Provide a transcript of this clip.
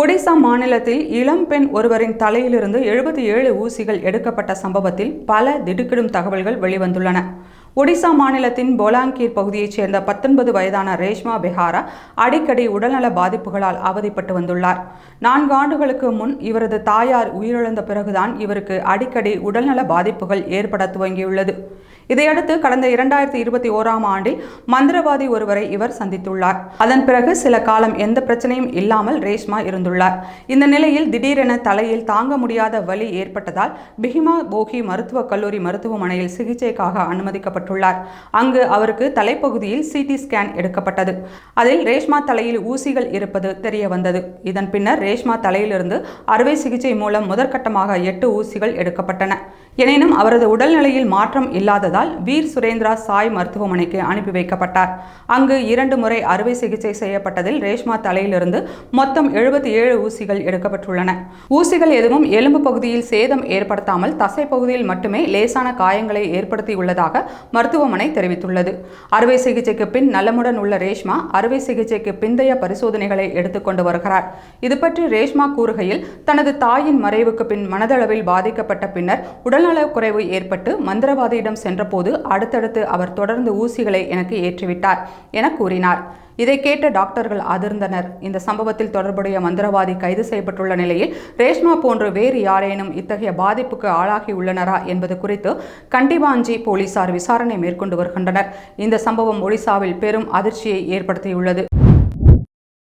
ஒடிசா மாநிலத்தில் இளம் பெண் ஒருவரின் தலையிலிருந்து எழுபத்தி ஏழு ஊசிகள் எடுக்கப்பட்ட சம்பவத்தில் பல திடுக்கிடும் தகவல்கள் வெளிவந்துள்ளன. ஒடிசா மாநிலத்தின் போலாங்கீர் பகுதியைச் சேர்ந்த பத்தொன்பது வயதான ரேஷ்மா பெஹாரா அடிக்கடி உடல்நல பாதிப்புகளால் அவதிப்பட்டு வந்துள்ளார். நான்கு ஆண்டுகளுக்கு முன் இவரது தாயார் உயிரிழந்த பிறகுதான் இவருக்கு அடிக்கடி உடல்நல பாதிப்புகள் ஏற்பட துவங்கியுள்ளது. இதையடுத்து கடந்த இரண்டாயிரத்தி இருபத்தி ஓராம் ஆண்டில் மந்திரவாதி ஒருவரை இவர் சந்தித்துள்ளார். அதன் பிறகு சில காலம் எந்த பிரச்சனையும் இல்லாமல் ரேஷ்மா இருந்துள்ளார். இந்த நிலையில் திடீரென தலையில் தாங்க முடியாத வலி ஏற்பட்டதால் பிஹிமா போகி மருத்துவக் கல்லூரி மருத்துவமனையில் சிகிச்சைக்காக அனுமதிக்கப்பட்டுள்ளார் அங்கு அவருக்கு தலைப்பகுதியில் சிடி ஸ்கேன் எடுக்கப்பட்டது. அதில் ரேஷ்மா தலையில் ஊசிகள் இருப்பது தெரிய வந்தது இதன் பின்னர் ரேஷ்மா தலையிலிருந்து அறுவை சிகிச்சை மூலம் முதற்கட்டமாக எட்டு ஊசிகள் எடுக்கப்பட்டன. எனினும் அவரது உடல்நிலையில் மாற்றம் இல்லாததால் வீர் சுரேந்திரா சாய் மருத்துவமனைக்கு அனுப்பி வைக்கப்பட்டார். அங்கு இரண்டு முறை அறுவை சிகிச்சை செய்யப்பட்டதில் ரேஷ்மா தலையிலிருந்து மொத்தம் எழுபத்தி ஏழு ஊசிகள் எடுக்கப்பட்டுள்ளன. ஊசிகள் எதுவும் எலும்பு பகுதியில் சேதம் ஏற்படுத்தாமல் தசை பகுதியில் மட்டுமே லேசான காயங்களை ஏற்படுத்தியுள்ளதாக மருத்துவமனை தெரிவித்துள்ளது. அறுவை சிகிச்சைக்கு பின் நலமுடன் உள்ள ரேஷ்மா அறுவை சிகிச்சைக்கு பிந்தைய பரிசோதனைகளை எடுத்துக்கொண்டு வருகிறார். இது பற்றி ரேஷ்மா கூறுகையில் தனது தாயின் மறைவுக்கு பின் மனதளவில் பாதிக்கப்பட்ட பின்னர் உடல்நலக் குறைவு ஏற்பட்டு மந்திரவாதியிடம் சென்றபோது அடுத்தடுத்து அவர் தொடர்ந்து ஊசிகளை எனக்கு ஏற்றிவிட்டார் என கூறினார். இதை கேட்ட டாக்டர்கள் அதிர்ந்தனர். இந்த சம்பவத்தில் தொடர்புடைய மந்திரவாதி கைது செய்யப்பட்டுள்ள நிலையில் ரேஷ்மா போன்று வேறு யாரேனும் இத்தகைய பாதிப்புக்கு ஆளாகி உள்ளனரா என்பது குறித்து கண்டிவாஞ்சி போலீசார் விசாரணை மேற்கொண்டு வருகின்றனர். இந்த சம்பவம் ஒடிசாவில் பெரும் அதிர்ச்சியை ஏற்படுத்தியுள்ளது.